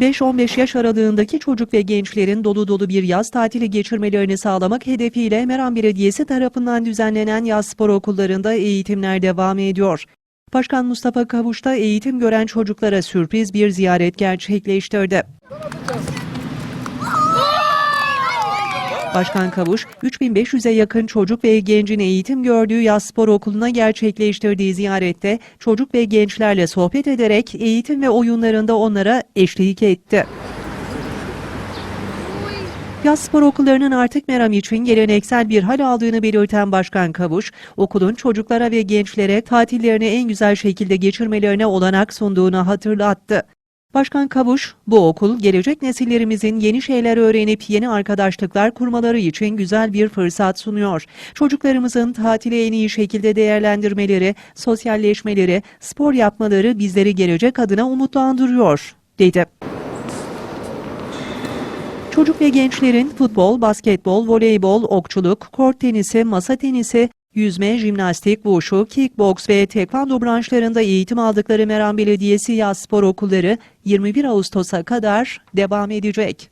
5-15 yaş aralığındaki çocuk ve gençlerin dolu dolu bir yaz tatili geçirmelerini sağlamak hedefiyle Meram Belediyesi tarafından düzenlenen yaz spor okullarında eğitimler devam ediyor. Başkan Mustafa Kavuş da eğitim gören çocuklara sürpriz bir ziyaret gerçekleştirdi. Başkan Kavuş, 3500'e yakın çocuk ve gencin eğitim gördüğü yaz spor okuluna gerçekleştirdiği ziyarette çocuk ve gençlerle sohbet ederek eğitim ve oyunlarında onlara eşlik etti. Yaz spor okullarının artık Meram için geleneksel bir hal aldığını belirten Başkan Kavuş, okulun çocuklara ve gençlere tatillerini en güzel şekilde geçirmelerine olanak sunduğunu hatırlattı. Başkan Kavuş, bu okul gelecek nesillerimizin yeni şeyler öğrenip yeni arkadaşlıklar kurmaları için güzel bir fırsat sunuyor. Çocuklarımızın tatili en iyi şekilde değerlendirmeleri, sosyalleşmeleri, spor yapmaları bizleri gelecek adına umutlandırıyor, dedi. Çocuk ve gençlerin futbol, basketbol, voleybol, okçuluk, kort tenisi, masa tenisi, yüzme, jimnastik, wushu, kickboks ve tekvando branşlarında eğitim aldıkları Meram Belediyesi yaz spor okulları 21 Ağustos'a kadar devam edecek.